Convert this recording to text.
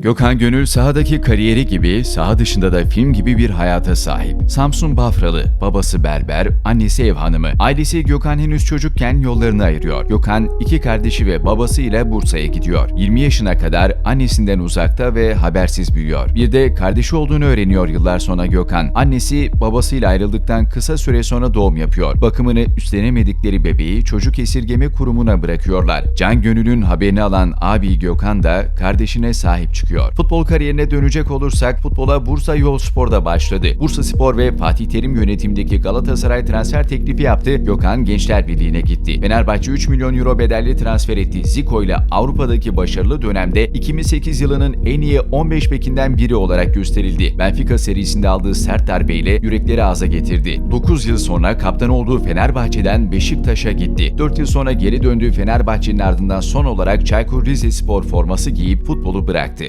Gökhan Gönül sahadaki kariyeri gibi saha dışında da film gibi bir hayata sahip. Samsun Bafralı, babası berber, annesi ev hanımı. Ailesi Gökhan henüz çocukken yollarını ayırıyor. Gökhan iki kardeşi ve babasıyla Bursa'ya gidiyor. 20 yaşına kadar annesinden uzakta ve habersiz büyüyor. Bir de kardeşi olduğunu öğreniyor yıllar sonra Gökhan. Annesi babasıyla ayrıldıktan kısa süre sonra doğum yapıyor. Bakımını üstlenemedikleri bebeği çocuk esirgeme kurumuna bırakıyorlar. Can Gönül'ün haberini alan abi Gökhan da kardeşine sahip çıkıyor. Futbol kariyerine dönecek olursak futbola Bursa Yol Spor'da başladı. Bursa Spor ve Fatih Terim yönetimindeki Galatasaray transfer teklifi yaptı. Gökhan Gençler Birliği'ne gitti. Fenerbahçe 3 milyon euro bedelli transfer etti. Zico ile Avrupa'daki başarılı dönemde 2008 yılının en iyi 15 bekinden biri olarak gösterildi. Benfica serisinde aldığı sert darbeyle yürekleri ağza getirdi. 9 yıl sonra kaptan olduğu Fenerbahçe'den Beşiktaş'a gitti. 4 yıl sonra geri döndüğü Fenerbahçe'nin ardından son olarak Çaykur Rizespor forması giyip futbolu bıraktı.